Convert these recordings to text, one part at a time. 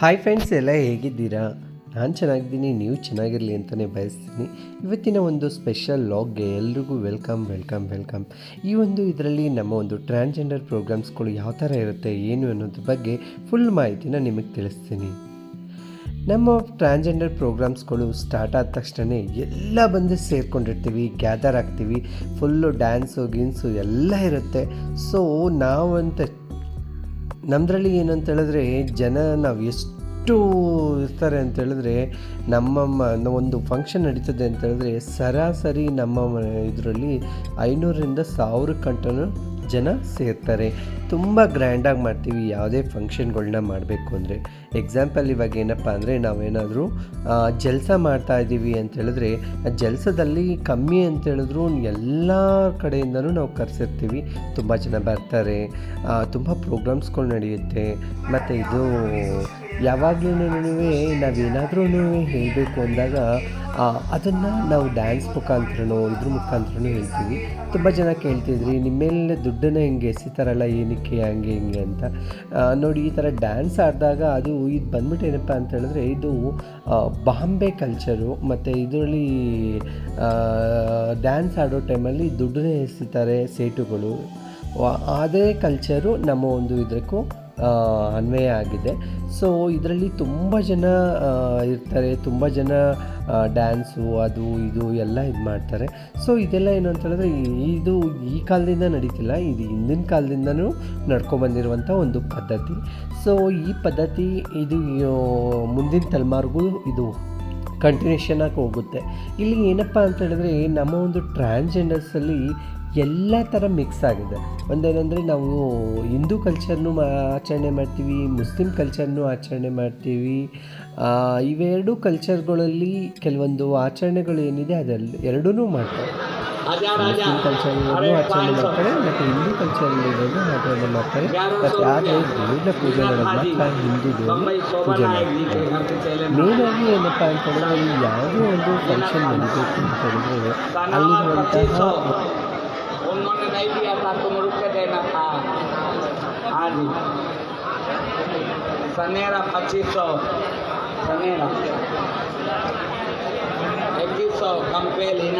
Hi friends ಎಲ್ಲ ಹೇಗಿದ್ದೀರಾ? ನಾನು ಚೆನ್ನಾಗಿದ್ದೀನಿ, ನೀವು ಚೆನ್ನಾಗಿರಲಿ ಅಂತಲೇ ಬಯಸ್ತೀನಿ. ಇವತ್ತಿನ ಒಂದು ಸ್ಪೆಷಲ್ ಲಾಗ್ಗೆ ಎಲ್ರಿಗೂ ವೆಲ್ಕಮ್ ವೆಲ್ಕಮ್ ವೆಲ್ಕಮ್ ಈ ಒಂದು ಇದರಲ್ಲಿ ನಮ್ಮ ಒಂದು ಟ್ರಾನ್ಸ್ಜೆಂಡರ್ ಪ್ರೋಗ್ರಾಮ್ಸ್ಗಳು ಯಾವ ಥರ ಇರುತ್ತೆ, ಏನು ಅನ್ನೋದ್ರ ಬಗ್ಗೆ ಫುಲ್ ಮಾಹಿತಿನ ನಿಮಗೆ ತಿಳಿಸ್ತೀನಿ. ನಮ್ಮ ಟ್ರಾನ್ಸ್ಜೆಂಡರ್ ಪ್ರೋಗ್ರಾಮ್ಸ್ಗಳು ಸ್ಟಾರ್ಟ್ ಆದ ತಕ್ಷಣ ಎಲ್ಲ ಬಂದು ಸೇರ್ಕೊಂಡಿರ್ತೀವಿ ಗ್ಯಾದರ್ ಆಗ್ತೀವಿ. ಫುಲ್ಲು ಡ್ಯಾನ್ಸು ಗೀನ್ಸು ಎಲ್ಲ ಇರುತ್ತೆ. ಸೊ ನಾವಂತ ನಮ್ಮದ್ರಲ್ಲಿ ಏನಂತ ಹೇಳಿದ್ರೆ ಜನ ನಾವು ಎಷ್ಟು ಇರ್ತಾರೆ ಅಂತ ಹೇಳಿದ್ರೆ ನಮ್ಮ ಒಂದು ಫಂಕ್ಷನ್ ನಡೀತದೆ ಅಂತ ಹೇಳಿದ್ರೆ ಸರಾಸರಿ ನಮ್ಮ ಇದರಲ್ಲಿ ಐನೂರರಿಂದ ಸಾವಿರ ಕಂಟನು ಜನ ಸೇರ್ತಾರೆ. ತುಂಬ ಗ್ರ್ಯಾಂಡಾಗಿ ಮಾಡ್ತೀವಿ. ಯಾವುದೇ ಫಂಕ್ಷನ್ಗಳನ್ನ ಮಾಡಬೇಕು ಅಂದರೆ. ಎಕ್ಸಾಂಪಲ್ ಇವಾಗ ಏನಪ್ಪ ಅಂದರೆ ನಾವೇನಾದರೂ ಜಲಸ ಮಾಡ್ತಾ ಇದ್ದೀವಿ ಅಂತ ಹೇಳಿದ್ರೆ ಜಲಸದಲ್ಲಿ ಕಮ್ಮಿ ಅಂತ ಹೇಳಿದ್ರು ಎಲ್ಲ ಕಡೆಯಿಂದನೂ ನಾವು ಕರೆಸಿರ್ತೀವಿ. ತುಂಬ ಜನ ಬರ್ತಾರೆ. ತುಂಬ ಪ್ರೋಗ್ರಾಮ್ಸ್ಗಳು ನಡೆಯುತ್ತೆ. ಮತ್ತು ಇದು ಯಾವಾಗಲೂ ನಾವೇನಾದ್ರೂ ಹೇಳಬೇಕು ಅಂದಾಗ ಅದನ್ನು ನಾವು ಡ್ಯಾನ್ಸ್ ಮುಖಾಂತರನೋ, ಇದ್ರ ಮುಖಾಂತರನೂ ಹೇಳ್ತೀವಿ. ತುಂಬ ಜನ ಕೇಳ್ತಿದ್ರಿ ನಿಮ್ಮ ದುಡ್ಡನ್ನ ಹೆಂಗೆ ಎಸಿತಾರಲ್ಲ, ಏನಕ್ಕೆ ಹಂಗೆ ಹಿಂಗೆ ಅಂತ. ನೋಡಿ, ಈ ಥರ ಡ್ಯಾನ್ಸ್ ಆಡಿದಾಗ ಅದು ಇದು ಬಂದ್ಬಿಟ್ಟು ಏನಪ್ಪ ಅಂತ ಹೇಳಿದ್ರೆ, ಇದು ಬಾಂಬೆ ಕಲ್ಚರು ಮತ್ತು ಇದರಲ್ಲಿ ಡ್ಯಾನ್ಸ್ ಆಡೋ ಟೈಮಲ್ಲಿ ದುಡ್ಡನ್ನೇ ಎಸಿತಾರೆ ಸೇಟುಗಳು. ಅದೇ ಕಲ್ಚರು ನಮ್ಮ ಒಂದು ಇದಕ್ಕೂ ಅನ್ವಯ ಆಗಿದೆ. ಸೊ ಇದರಲ್ಲಿ ತುಂಬ ಜನ ಇರ್ತಾರೆ, ತುಂಬ ಜನ ಡ್ಯಾನ್ಸು ಅದು, ಇದು ಎಲ್ಲ ಇದು ಮಾಡ್ತಾರೆ. ಸೊ ಇದೆಲ್ಲ ಏನು ಅಂತ ಹೇಳಿದ್ರೆ, ಇದು ಈ ಕಾಲದಿಂದ ನಡೀತಿಲ್ಲ. ಇದು ಹಿಂದಿನ ಕಾಲದಿಂದನೂ ನಡ್ಕೊಬಂದಿರುವಂಥ ಒಂದು ಪದ್ಧತಿ. ಸೊ ಈ ಪದ್ಧತಿ ಇದು ಮುಂದಿನ ತಲೆಮಾರಿಗೂ ಇದು ಕಂಟಿನ್ಯೂಷನ್ ಆಗಿ ಹೋಗುತ್ತೆ. ಇಲ್ಲಿ ಏನಪ್ಪ ಅಂತ ಹೇಳಿದ್ರೆ, ನಮ್ಮ ಒಂದು ಟ್ರಾನ್ಸ್ಜೆಂಡರ್ಸಲ್ಲಿ ಎಲ್ಲ ಥರ ಮಿಕ್ಸ್ ಆಗಿದೆ. ಒಂದೇನೆಂದರೆ ನಾವು ಹಿಂದೂ ಕಲ್ಚರ್ನು ಆಚರಣೆ ಮಾಡ್ತೀವಿ, ಮುಸ್ಲಿಂ ಕಲ್ಚರ್ನು ಆಚರಣೆ ಮಾಡ್ತೀವಿ. ಇವೆರಡು ಕಲ್ಚರ್ಗಳಲ್ಲಿ ಕೆಲವೊಂದು ಆಚರಣೆಗಳು ಏನಿದೆ ಅದರಲ್ಲಿ ಎರಡೂ ಮಾಡ್ತಾರೆ. ಮುಸ್ಲಿಂ ಕಲ್ಚರ್ನೂ ಆಚರಣೆ ಮಾಡ್ತಾರೆ, ಮತ್ತು ಹಿಂದೂ ಕಲ್ಚರ್ನಲ್ಲಿರೋದು ಆಚರಣೆ ಮಾಡ್ತಾರೆ. ಮತ್ತು ಆದರೆ ದೇವ್ರನ್ನ ಪೂಜೆ ಮಾಡೋದು ಮಾತ್ರ ಹಿಂದೂ ದೇವರು ಪೂಜೆ ಮಾಡ್ತಾರೆ. ಮೇನಾಗಿ ಏನಪ್ಪ ಅಂತಂದರೆ, ಯಾವುದೇ ಒಂದು ಫಂಕ್ಷನ್ ನಡೀಬೇಕು ಅಂತ ಹೇಳಿದ್ರೆ, ಅಲ್ಲಿರುವಂತಹ Amém. Sanera Pachiso. Sanera. Equiso, Campelina.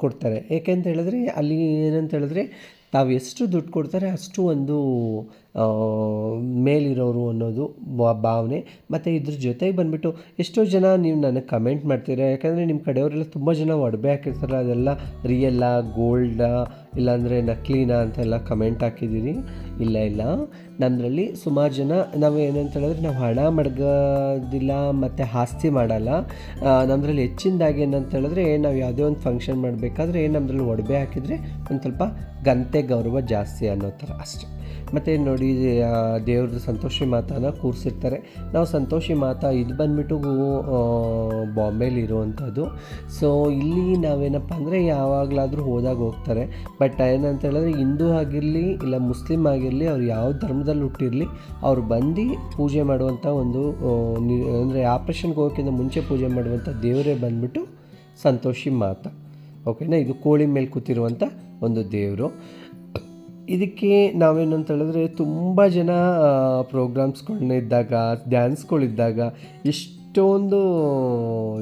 ಕೊಡ್ತಾರೆ. ಏಕೆ ಅಂತ ಹೇಳಿದ್ರೆ ಅಲ್ಲಿ ಏನಂತ ಹೇಳಿದ್ರೆ ತಾವು ಎಷ್ಟು ದುಡ್ಡು ಕೊಡ್ತಾರೆ ಅಷ್ಟು ಒಂದು ಮೇಲಿರೋರು ಅನ್ನೋದು ಭಾವನೆ. ಮತ್ತು ಇದ್ರ ಜೊತೆಗೆ ಬಂದುಬಿಟ್ಟು ಎಷ್ಟೋ ಜನ ನೀವು ನನಗೆ ಕಮೆಂಟ್ ಮಾಡ್ತೀರ. ಯಾಕಂದರೆ ನಿಮ್ಮ ಕಡೆಯವರೆಲ್ಲ ತುಂಬ ಜನ ಒಡವೆ ಹಾಕಿರ್ತಾರೆ. ಅದೆಲ್ಲ ರಿಯಲ್ಲ, ಗೋಲ್ಡಾ, ಇಲ್ಲಾಂದರೆ ನಕಲಿನಾ ಅಂತೆಲ್ಲ ಕಮೆಂಟ್ ಹಾಕಿದ್ದೀರಿ. ಇಲ್ಲ ಇಲ್ಲ. ನಮ್ಮದ್ರಲ್ಲಿ ಸುಮಾರು ಜನ ನಾವು ಏನಂತ ಹೇಳಿದ್ರೆ ನಾವು ಹಣ ಮಡ್ಗೋದಿಲ್ಲ, ಮತ್ತು ಆಸ್ತಿ ಮಾಡಲ್ಲ. ನಮ್ಮದ್ರಲ್ಲಿ ಹೆಚ್ಚಿನದಾಗಿ ಏನಂತ ಹೇಳಿದ್ರೆ ನಾವು ಯಾವುದೇ ಒಂದು ಫಂಕ್ಷನ್ ಮಾಡಬೇಕಾದ್ರೆ ಏನು ನಮ್ಮದ್ರಲ್ಲಿ ಒಡವೆ ಹಾಕಿದರೆ ಒಂದು ಸ್ವಲ್ಪ ಗಂತೆ ಗೌರವ ಜಾಸ್ತಿ ಅನ್ನೋ ಥರ ಅಷ್ಟೆ. ಮತ್ತು ನೋಡಿ ದೇವ್ರದ್ದು ಸಂತೋಷಿ ಮಾತಾನ ಕೂರಿಸಿರ್ತಾರೆ. ನಾವು ಸಂತೋಷಿ ಮಾತಾ ಇದು ಬಂದ್ಬಿಟ್ಟು ಬಾಂಬೆಲಿ ಇರುವಂಥದ್ದು. ಸೊ ಇಲ್ಲಿ ನಾವೇನಪ್ಪ ಅಂದರೆ ಯಾವಾಗಲಾದರೂ ಹೋದಾಗ ಹೋಗ್ತಾರೆ. ಬಟ್ ಏನಂತ ಹೇಳಿದ್ರೆ, ಹಿಂದೂ ಆಗಿರಲಿ, ಇಲ್ಲ ಮುಸ್ಲಿಮ್ ಆಗಿರಲಿ, ಅವ್ರು ಯಾವ ಧರ್ಮದಲ್ಲಿ ಹುಟ್ಟಿರಲಿ, ಅವ್ರು ಬಂದು ಪೂಜೆ ಮಾಡುವಂಥ ಒಂದು ಅಂದರೆ ಆಪ್ರೇಷನ್ಗೆ ಹೋಗೋಕ್ಕಿಂತ ಮುಂಚೆ ಪೂಜೆ ಮಾಡುವಂಥ ದೇವರೇ ಬಂದ್ಬಿಟ್ಟು ಸಂತೋಷಿ ಮಾತಾ. ಓಕೆನಾ ಇದು ಕೋಳಿ ಮೇಲೆ ಕೂತಿರುವಂಥ ಒಂದು ದೇವರು. ಇದಕ್ಕೆ ನಾವೇನು ಅಂತ ಹೇಳಿದ್ರೆ ತುಂಬ ಜನ ಪ್ರೋಗ್ರಾಮ್ಸ್ಗಳನ್ನ ಇದ್ದಾಗ ಡ್ಯಾನ್ಸ್ಗಳಿದ್ದಾಗ ಎಷ್ಟೊಂದು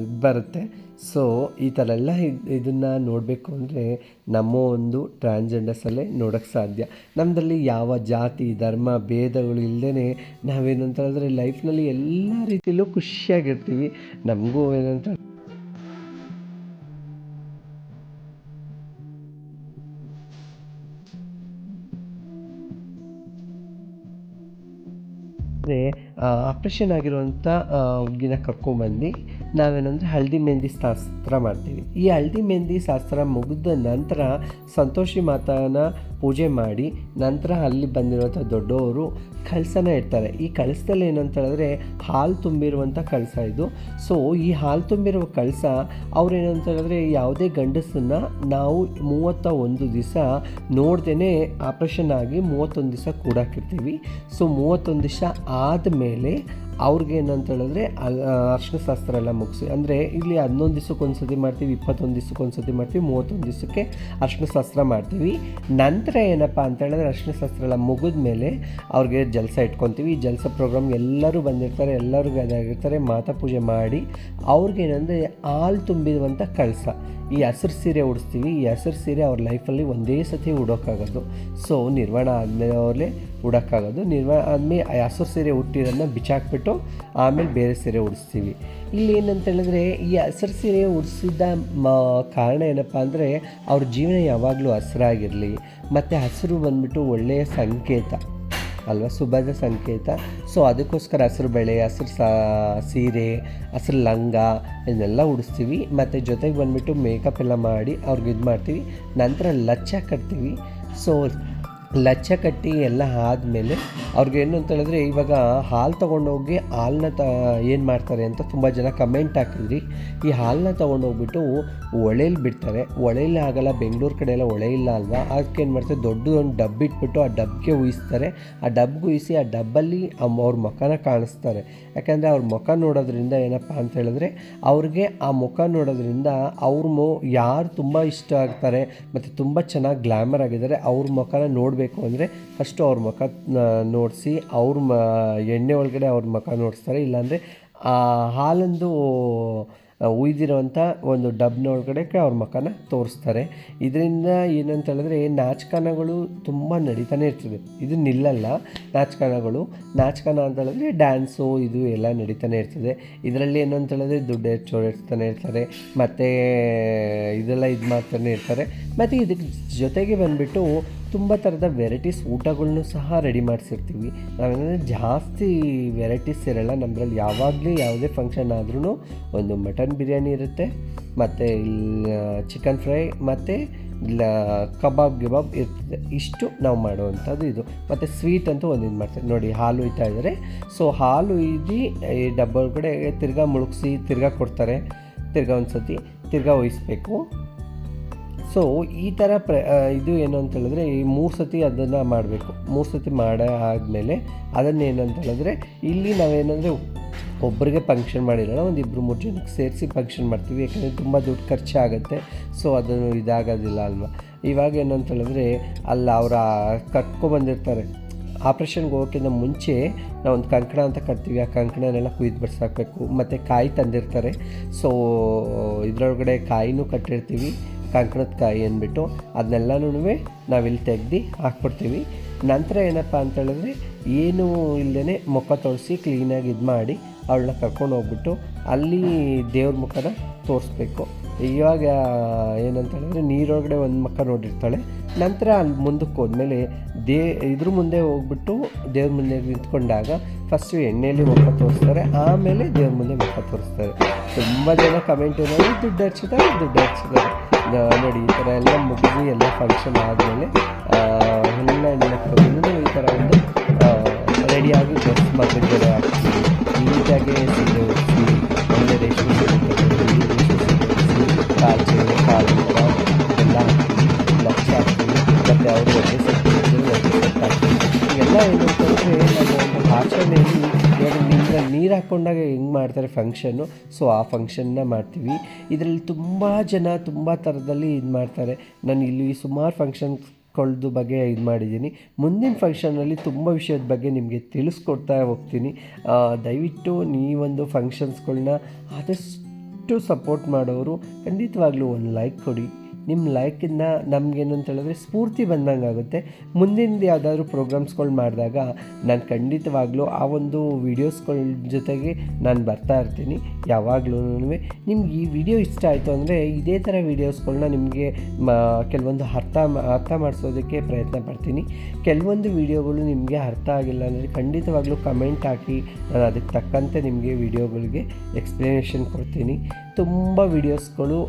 ಇದು ಬರುತ್ತೆ. ಸೊ ಈ ಥರ ಎಲ್ಲ ಇದನ್ನು ನೋಡಬೇಕು ಅಂದರೆ ನಮ್ಮ ಒಂದು ಟ್ರಾನ್ಸ್ಜೆಂಡರ್ಸಲ್ಲೇ ನೋಡೋಕ್ಕೆ ಸಾಧ್ಯ. ನಮ್ಮದಲ್ಲಿ ಯಾವ ಜಾತಿ, ಧರ್ಮ, ಭೇದಗಳು ಇಲ್ಲದೇ ನಾವೇನಂತ ಹೇಳಿದ್ರೆ ಲೈಫ್ನಲ್ಲಿ ಎಲ್ಲ ರೀತಿಯಲ್ಲೂ ಖುಷಿಯಾಗಿರ್ತೀವಿ. ನಮಗೂ ಏನಂತ ಅಂದರೆ ಆಪ್ರೇಷನ್ ಆಗಿರುವಂಥ ಹುಡುಗಿನ ಕರ್ಕೊಂಬಂದು ನಾವೇನಂದರೆ ಹಳದಿ ಮೆಹಂದಿ ಶಾಸ್ತ್ರ ಮಾಡ್ತೀವಿ. ಈ ಹಳದಿ ಮೆಹಂದಿ ಶಾಸ್ತ್ರ ಮುಗಿದ ನಂತರ ಸಂತೋಷಿ ಮಾತಾನ ಪೂಜೆ ಮಾಡಿ ನಂತರ ಅಲ್ಲಿ ಬಂದಿರುವಂಥ ದೊಡ್ಡವರು ಕಳಸನ ಇಡ್ತಾರೆ. ಈ ಕಳಸದಲ್ಲಿ ಏನಂತ ಹೇಳಿದ್ರೆ ಹಾಲು ತುಂಬಿರುವಂಥ ಕಳಸ ಇದು. ಸೊ ಈ ಹಾಲು ತುಂಬಿರುವ ಕಳಸ ಅಂತ ಹೇಳಿದ್ರೆ ಯಾವುದೇ ಗಂಡಸನ್ನು ನಾವು ಮೂವತ್ತ ಒಂದು ದಿವಸ ನೋಡ್ದೇ ಆಪ್ರೇಷನ್ ಆಗಿ ಮೂವತ್ತೊಂದು ದಿವಸ ಕೂಡಾಕಿರ್ತೀವಿ. ಸೊ ಮೂವತ್ತೊಂದು ದಿವಸ ಆದಮೇಲೆ ಅವ್ರಿಗೆ ಏನಂತ ಹೇಳಿದ್ರೆ ಅರ್ಶಿನ ಶಾಸ್ತ್ರ ಎಲ್ಲ ಮುಗಿಸಿ, ಅಂದರೆ ಇಲ್ಲಿ ಹನ್ನೊಂದು ದಿವ್ಸಕ್ಕೆ ಒಂದು ಸತಿ ಮಾಡ್ತೀವಿ, ಇಪ್ಪತ್ತೊಂದು ದಿವ್ಸಕ್ಕೆ ಒಂದು ಸತಿ ಮಾಡ್ತೀವಿ, ಮೂವತ್ತೊಂದು ದಿವಸಕ್ಕೆ ಅರ್ಶಿನ ಶಾಸ್ತ್ರ ಮಾಡ್ತೀವಿ. ನಂತರ ಏನಪ್ಪ ಅಂತ ಹೇಳಿದ್ರೆ ಅರ್ಶಿನ ಶಾಸ್ತ್ರ ಎಲ್ಲ ಮುಗಿದ ಮೇಲೆ ಅವ್ರಿಗೆ ಜಲಸ ಇಟ್ಕೊತೀವಿ. ಈ ಜಲಸ ಪ್ರೋಗ್ರಾಮ್ ಎಲ್ಲರೂ ಬಂದಿರ್ತಾರೆ ಎಲ್ಲರಿಗೂ ಅದಾಗಿರ್ತಾರೆ ಮಾತಾ ಪೂಜೆ ಮಾಡಿ ಅವ್ರಿಗೆ ಏನಂದರೆ ಹಾಲು ತುಂಬಿರುವಂಥ ಕಳಸ. ಈ ಹಸಿರು ಸೀರೆ ಉಡಿಸ್ತೀವಿ. ಈ ಹಸಿರು ಸೀರೆ ಅವ್ರ ಲೈಫಲ್ಲಿ ಒಂದೇ ಸತಿ ಉಡೋಕ್ಕಾಗೋದು ಸೊ ನಿರ್ವಾಣ ಆದಮೇಲೆ ಉಡೋಕ್ಕಾಗೋದು ನಿರ್ವಾಣ ಆದಮೇಲೆ ಆ ಹಸಿರು ಸೀರೆ ಹುಟ್ಟಿರೋದನ್ನ ಬಿಚ್ಚಾಕ್ಬಿಟ್ಟು ಆಮೇಲೆ ಬೇರೆ ಸೀರೆ ಉಡಿಸ್ತೀವಿ. ಇಲ್ಲಿ ಏನಂತ ಹೇಳಿದ್ರೆ, ಈ ಹಸಿರು ಸೀರೆ ಉಡಿಸಿದ ಮ, ಕಾರಣ ಏನಪ್ಪ ಅಂದರೆ, ಅವ್ರ ಜೀವನ ಯಾವಾಗಲೂ ಹಸಿರಾಗಿರಲಿ. ಮತ್ತು ಹಸಿರು ಬಂದ್ಬಿಟ್ಟು ಒಳ್ಳೆಯ ಸಂಕೇತ. ಅಲ್ವಾ? ಶುಭದ ಸಂಕೇತ. ಸೊ ಅದಕ್ಕೋಸ್ಕರ ಹಸಿರು ಬೆಳೆ, ಹಸಿರು ಸಾ, ಸೀರೆ, ಹಸಿರು ಲಂಗ ಇದನ್ನೆಲ್ಲ ಉಡಿಸ್ತೀವಿ. ಮತ್ತು ಜೊತೆಗೆ ಬಂದುಬಿಟ್ಟು ಮೇಕಪ್ ಎಲ್ಲ ಮಾಡಿ ಅವ್ರಿಗೆ ಇದು ಮಾಡ್ತೀವಿ ನಂತರ ಲಚ್ಚ ಕಟ್ತೀವಿ. ಸೊ ಲಚ್ಚ ಕಟ್ಟಿ ಎಲ್ಲ ಆದಮೇಲೆ ಅವ್ರಿಗೆ ಏನು ಅಂತ ಹೇಳಿದ್ರೆ ಇವಾಗ ಹಾಲು ತೊಗೊಂಡೋಗಿ ಹಾಲನ್ನ ತ ಏನು ಮಾಡ್ತಾರೆ ಅಂತ ತುಂಬ ಜನ ಕಮೆಂಟ್ ಹಾಕಿದ್ರಿ. ಈ ಹಾಲನ್ನ ತೊಗೊಂಡೋಗ್ಬಿಟ್ಟು ಒಳೇಲಿ ಬಿಡ್ತಾರೆ. ಒಳೇಲಿ ಆಗಲ್ಲ, ಬೆಂಗಳೂರು ಕಡೆ ಎಲ್ಲ ಒಳೆ ಇಲ್ಲ ಅಲ್ವಾ? ಅದಕ್ಕೆ ಏನು ಮಾಡ್ತಾರೆ ದೊಡ್ಡ ಒಂದು ಡಬ್ ಇಟ್ಬಿಟ್ಟು ಆ ಡಬ್ಗೆ ಉಯಿಸ್ತಾರೆ. ಆ ಡಬ್ಗೆ ಉಯಿಸಿ ಆ ಡಬ್ಬಲ್ಲಿ ಅವ್ರ ಮುಖನ ಕಾಣಿಸ್ತಾರೆ. ಯಾಕಂದರೆ ಅವ್ರ ಮುಖ ನೋಡೋದ್ರಿಂದ ಏನಪ್ಪ ಅಂತ ಹೇಳಿದ್ರೆ ಅವ್ರಿಗೆ ಆ ಮುಖ ನೋಡೋದ್ರಿಂದ ಅವ್ರ ಮೊ ಯಾರು ತುಂಬ ಇಷ್ಟ ಆಗ್ತಾರೆ, ಮತ್ತು ತುಂಬ ಚೆನ್ನಾಗಿ ಗ್ಲ್ಯಾಮರ್ ಆಗಿದ್ದಾರೆ, ಅವ್ರ ಮುಖನ ನೋಡಬೇಕು ಅಂದರೆ ಫಸ್ಟು ಅವ್ರ ಮುಖ ನೋಡಿಸಿ, ಅವ್ರ ಮ, ಎಣ್ಣೆ ಒಳಗಡೆ ಅವ್ರ ಮುಖ ನೋಡಿಸ್ತಾರೆ. ಇಲ್ಲಾಂದರೆ, ಆ, ಹಾಲಂದು ಉಯ್ದಿರೋವಂಥ ಒಂದು ಡಬ್ನ ಒಳಗಡೆ ಅವ್ರ ಮಖನ ತೋರಿಸ್ತಾರೆ. ಇದರಿಂದ ಏನಂತ ಹೇಳಿದ್ರೆ ನಾಚಕಾನಗಳು ತುಂಬ ನಡೀತಾನೆ ಇರ್ತದೆ. ಇದು ನಿಲ್ಲಲ್ಲ. ನಾಚಕಾನಗಳು, ನಾಚಕಾನ ಅಂತ ಹೇಳಿದ್ರೆ ಡ್ಯಾನ್ಸು ಇದು ಎಲ್ಲ ನಡೀತಾನೆ ಇರ್ತದೆ. ಇದರಲ್ಲಿ ಏನು ಅಂತ ಹೇಳಿದ್ರೆ ದುಡ್ಡು ಚೋಡಿಸ್ತಾನೆ ಇರ್ತಾರೆ. ಮತ್ತು, ಇದೆಲ್ಲ ಇದು ಮಾಡ್ತಾನೆ ಇರ್ತಾರೆ. ಮತ್ತು ಇದಕ್ಕೆ ಜೊತೆಗೆ ಬಂದುಬಿಟ್ಟು ತುಂಬ ಥರದ ವೆರೈಟೀಸ್ ಊಟಗಳ್ನೂ ಸಹ ರೆಡಿ ಮಾಡಿಸಿರ್ತೀವಿ. ನಾವೇನಂದರೆ ಜಾಸ್ತಿ ವೆರೈಟೀಸ್ ಇರಲ್ಲ ನಮ್ಮದ್ರಲ್ಲಿ ಯಾವಾಗಲೂ ಯಾವುದೇ ಫಂಕ್ಷನ್ ಆದ್ರೂ ಒಂದು ಮಟನ್ ಬಿರಿಯಾನಿ ಇರುತ್ತೆ, ಮತ್ತು ಚಿಕನ್ ಫ್ರೈ ಮತ್ತು ಇಲ್ಲ ಕಬಾಬ್, ಗಿಬಾಬ್ ಇರ್ತದೆ. ಇಷ್ಟು ನಾವು ಮಾಡುವಂಥದ್ದು ಇದು. ಮತ್ತು ಸ್ವೀಟ್ ಅಂತೂ ಒಂದು ಇದು ಮಾಡ್ತೀವಿ ನೋಡಿ, ಹಾಲು ಇತಾ ಇದ್ದಾರೆ ಸೊ ಹಾಲು ಇದ್ದು ಈ ಡಬ್ಬಲ್ ಕಡೆ ತಿರ್ಗಾ ಮುಳುಗಿಸಿ, ತಿರ್ಗಾ ಕೊಡ್ತಾರೆ. ತಿರ್ಗಾ ಒಂದು ಸತಿ ತಿರ್ಗಾ ಒಯ್ಸ್ಬೇಕು. ಸೊ ಈ ಥರ ಪ್ರ ಇದು ಏನು ಅಂತ ಹೇಳಿದ್ರೆ, ಈ ಮೂರು ಸತಿ ಅದನ್ನು ಮಾಡಬೇಕು. ಮೂರು ಸತಿ ಮಾಡ, ಆದಮೇಲೆ ಅದನ್ನು ಏನಂತ ಹೇಳಿದ್ರೆ, ಇಲ್ಲಿ ನಾವೇನಂದರೆ ಒಬ್ಬರಿಗೆ ಫಂಕ್ಷನ್ ಮಾಡಿರೋಣ ಒಂದು ಇಬ್ಬರು ಮೂರು ಜನಕ್ಕೆ ಸೇರಿಸಿ ಫಂಕ್ಷನ್ ಮಾಡ್ತೀವಿ, ಯಾಕಂದರೆ ತುಂಬ ದುಡ್ಡು ಖರ್ಚಾಗುತ್ತೆ ಸೊ ಅದನ್ನು ಇದಾಗೋದಿಲ್ಲ ಅಲ್ವಾ? ಇವಾಗ ಏನಂತ ಹೇಳಿದ್ರೆ, ಅಲ್ಲಿ, ಅವರ ಕಟ್ಕೊಬಂದಿರ್ತಾರೆ ಆಪ್ರೇಷನ್ಗೆ ಹೋಗೋಕ್ಕಿಂತ ಮುಂಚೆ ನಾವು ಒಂದು ಕಂಕಣ ಅಂತ ಕಟ್ತೀವಿ, ಆ ಕಂಕಣನೆಲ್ಲ ಕುಯ್ದು ಬಡ್ಸಾಕಬೇಕು. ಮತ್ತು ಕಾಯಿ ತಂದಿರ್ತಾರೆ. ಸೊ ಇದರೊಳಗಡೆ ಕಾಯಿನೂ ಕಟ್ಟಿರ್ತೀವಿ. ಕಂಕಣದ ಕಾಯಿ ಅಂದ್ಬಿಟ್ಟು ಅದನ್ನೆಲ್ಲನೂ ನಾವಿಲ್ಲಿ ತೆಗ್ದು ಹಾಕ್ಬಿಡ್ತೀವಿ. ನಂತರ ಏನಪ್ಪ ಅಂತ ಹೇಳಿದ್ರೆ ಏನೂ ಇಲ್ಲದೇ ಮುಖ ತೊಳೆಸಿ ಕ್ಲೀನಾಗಿ ಇದು ಮಾಡಿ ಅವಳನ್ನ ಕರ್ಕೊಂಡು ಹೋಗ್ಬಿಟ್ಟು ಅಲ್ಲಿ ದೇವ್ರ ಮುಖನ ತೋರಿಸ್ಬೇಕು. ಇವಾಗ ಏನಂತ ಹೇಳಿದ್ರೆ ನೀರೊಳಗಡೆ ಒಂದು ಮಕ್ಕ ನೋಡಿರ್ತಾಳೆ. ನಂತರ ಅಲ್ಲಿ ಮುಂದಕ್ಕೆ ಹೋದ್ಮೇಲೆ ದೇ ಇದ್ರ ಮುಂದೆ ಹೋಗ್ಬಿಟ್ಟು ದೇವ್ರ ಮುಂದೆ ನಿಂತ್ಕೊಂಡಾಗ ಫಸ್ಟು ಎಣ್ಣೆಯಲ್ಲಿ ಮುಖ ತೋರಿಸ್ತಾರೆ. ಆಮೇಲೆ ದೇವ್ರ ಮುಂದೆ ಮುಖ ತೋರಿಸ್ತಾರೆ. ತುಂಬ ಜನ ಕಮೆಂಟ್ ಏನಾದ್ರು ದುಡ್ಡು ಹಚ್ಚಿದ್ದಾರೆ ದುಡ್ಡು ಹಚ್ಚಿದ್ದಾರೆ ನೋಡಿ ಈ ಥರ ಎಲ್ಲ ಮುಗಿದು ಎಲ್ಲ ಫಂಕ್ಷನ್ ಆದಮೇಲೆ ಹೆಣ್ಮಕ್ಳು ಈ ಥರ ಒಂದು ರೆಡಿಯಾಗಿ ಹಾಕ್ತೀವಿ ನೀಟಾಗಿ ಸೀರೆ ರೇಷ್ಮೆ ಎಲ್ಲ ಅವರು ಇವೆಲ್ಲ ಏನು ಅಂತಂದರೆ ನಮ್ಮ ಒಂದು ಆಚರಣೆಯಲ್ಲಿ ನೀರ ನೀರು ಹಾಕ್ಕೊಂಡಾಗ ಹೆಂಗೆ ಮಾಡ್ತಾರೆ ಫಂಕ್ಷನ್ನು ಸೊ ಆ ಫಂಕ್ಷನ್ನ ಮಾಡ್ತೀವಿ ಇದರಲ್ಲಿ ತುಂಬ ಜನ ತುಂಬ ಥರದಲ್ಲಿ ಇದು ಮಾಡ್ತಾರೆ ನಾನು ಇಲ್ಲಿ ಸುಮಾರು ಫಂಕ್ಷನ್ಸ್ಗಳ್ದು ಬಗ್ಗೆ ಇದು ಮಾಡಿದ್ದೀನಿ. ಮುಂದಿನ ಫಂಕ್ಷನಲ್ಲಿ ತುಂಬ ವಿಷಯದ ಬಗ್ಗೆ ನಿಮಗೆ ತಿಳಿಸ್ಕೊಡ್ತಾ ಹೋಗ್ತೀನಿ. ದಯವಿಟ್ಟು ಒಂದು ಫಂಕ್ಷನ್ಸ್ಗಳನ್ನ ಆದಷ್ಟು ಸಪೋರ್ಟ್ ಮಾಡೋರು ಖಂಡಿತವಾಗ್ಲೂ ಒಂದು ಲೈಕ್ ಕೊಡಿ. ನಿಮ್ಮ ಲೈಕಿಂದ ನಮಗೇನು ಅಂತ ಹೇಳಿದ್ರೆ ಸ್ಫೂರ್ತಿ ಬಂದಂಗೆ ಆಗುತ್ತೆ. ಮುಂದಿನ ಯಾವುದಾದ್ರೂ ಪ್ರೋಗ್ರಾಮ್ಸ್ಗಳು ಮಾಡಿದಾಗ ನಾನು ಖಂಡಿತವಾಗ್ಲೂ ಆ ಒಂದು ವೀಡಿಯೋಸ್ಗಳ ಜೊತೆಗೆ ನಾನು ಬರ್ತಾ ಇರ್ತೀನಿ. ಯಾವಾಗಲೂ ನಿಮ್ಗೆ ಈ ವಿಡಿಯೋ ಇಷ್ಟ ಆಯಿತು ಅಂದರೆ ಇದೇ ಥರ ವೀಡಿಯೋಸ್ಗಳನ್ನ ನಿಮಗೆ ಕೆಲವೊಂದು ಅರ್ಥ ಅರ್ಥ ಮಾಡಿಸೋದಕ್ಕೆ ಪ್ರಯತ್ನ ಪಡ್ತೀನಿ. ಕೆಲವೊಂದು ವೀಡಿಯೋಗಳು ನಿಮಗೆ ಅರ್ಥ ಆಗಿಲ್ಲ ಅಂದರೆ ಖಂಡಿತವಾಗ್ಲೂ ಕಮೆಂಟ್ ಹಾಕಿ, ನಾನು ಅದಕ್ಕೆ ತಕ್ಕಂತೆ ನಿಮಗೆ ವೀಡಿಯೋಗಳಿಗೆ ಎಕ್ಸ್ಪ್ಲನೇಷನ್ ಕೊಡ್ತೀನಿ. ತುಂಬ ವೀಡಿಯೋಸ್ಗಳು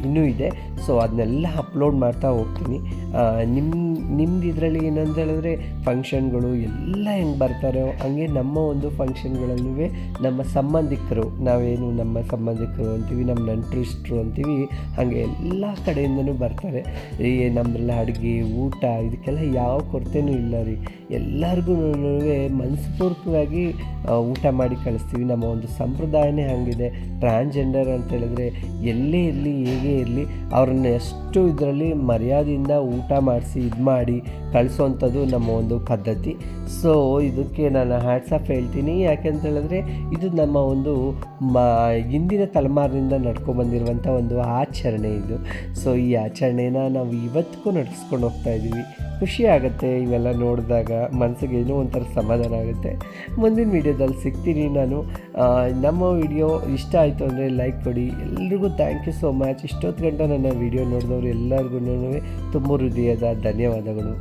ಇನ್ನೂ ಇದೆ. ಸೊ ಅದನ್ನೆಲ್ಲ ಅಪ್ಲೋಡ್ ಮಾಡ್ತಾ ಹೋಗ್ತೀನಿ. ನಿಮ್ಮ ನಿಮ್ದು ಇದರಲ್ಲಿ ಏನಂತ ಹೇಳಿದ್ರೆ ಫಂಕ್ಷನ್ಗಳು ಎಲ್ಲ ಹೆಂಗೆ ಬರ್ತಾರೋ ಹಂಗೆ ನಮ್ಮ ಒಂದು ಫಂಕ್ಷನ್ಗಳಲ್ಲೂ ನಮ್ಮ ಸಂಬಂಧಿಕರು, ನಾವೇನು ನಮ್ಮ ಸಂಬಂಧಿಕರು ಅಂತೀವಿ, ನಮ್ಮ ನಂಟ್ರಿಸ್ಟ್ರು ಅಂತೀವಿ, ಹಾಗೆ ಎಲ್ಲ ಕಡೆಯಿಂದನೂ ಬರ್ತಾರೆ. ಈ ನಮ್ಮದೆಲ್ಲ ಅಡುಗೆ, ಊಟ, ಇದಕ್ಕೆಲ್ಲ ಯಾವ ಕೊರತೆನೂ ಇಲ್ಲ ರೀ. ಎಲ್ಲರಿಗೂ ಮನಸ್ಪೂರ್ವಕವಾಗಿ ಊಟ ಮಾಡಿ ಕಳಿಸ್ತೀವಿ. ನಮ್ಮ ಒಂದು ಸಂಪ್ರದಾಯನೇ ಹಾಗಿದೆ. ಟ್ರಾನ್ಸ್ಜೆಂಡರ್ ಅಂತ ಹೇಳಿದ್ರೆ ಎಲ್ಲೇ ಇರಲಿ, ಹೇಗೆ ಇರಲಿ, ಅವ್ರನ್ನ ಎಷ್ಟು ಇದರಲ್ಲಿ ಮರ್ಯಾದೆಯಿಂದ ಊಟ ಮಾಡಿಸಿ ಇದು ಮಾಡಿ ಕಳಿಸೋವಂಥದ್ದು ನಮ್ಮ ಒಂದು ಪದ್ಧತಿ. ಸೊ ಇದಕ್ಕೆ ನಾನು ಹ್ಯಾಟ್ಸ್ ಆಫ್ ಹೇಳ್ತೀನಿ. ಯಾಕೆಂತ ಹೇಳಿದ್ರೆ, ಇದು ನಮ್ಮ ಒಂದು ಮ, ಹಿಂದಿನ ತಲೆಮಾರಿನಿಂದ ನಡ್ಕೊಬಂದಿರುವಂಥ ಒಂದು ಆಚರಣೆ ಇದು. ಸೊ ಈ ಆಚರಣೆನ ನಾವು ಇವತ್ತಿಗೂ ನಡೆಸ್ಕೊಂಡು ಹೋಗ್ತಾ ಇದ್ದೀವಿ ಖುಷಿ ಆಗುತ್ತೆ ಇವೆಲ್ಲ ನೋಡಿದಾಗ, ಮನಸ್ಸಿಗೆ ಏನೋ ಒಂಥರ ಸಮಾಧಾನ ಆಗುತ್ತೆ. ಮುಂದಿನ ವೀಡಿಯೋದಲ್ಲಿ ಸಿಗ್ತೀನಿ ನಾನು. ನಮ್ಮ ವಿಡಿಯೋ ಇಷ್ಟ ಆಯಿತು ಅಂದರೆ ಲೈಕ್ ಕೊಡಿ. ಎಲ್ರಿಗೂ ಥ್ಯಾಂಕ್ ಯು ಸೋ ಮಚ್ ಇಷ್ಟೊತ್ತು ಗಂಟೆ ನನ್ನ ವಿಡಿಯೋ ನೋಡಿದವರು ಎಲ್ಲರಿಗೂ ತುಂಬ ಹೃದಯದ ಧನ್ಯವಾದಗಳು.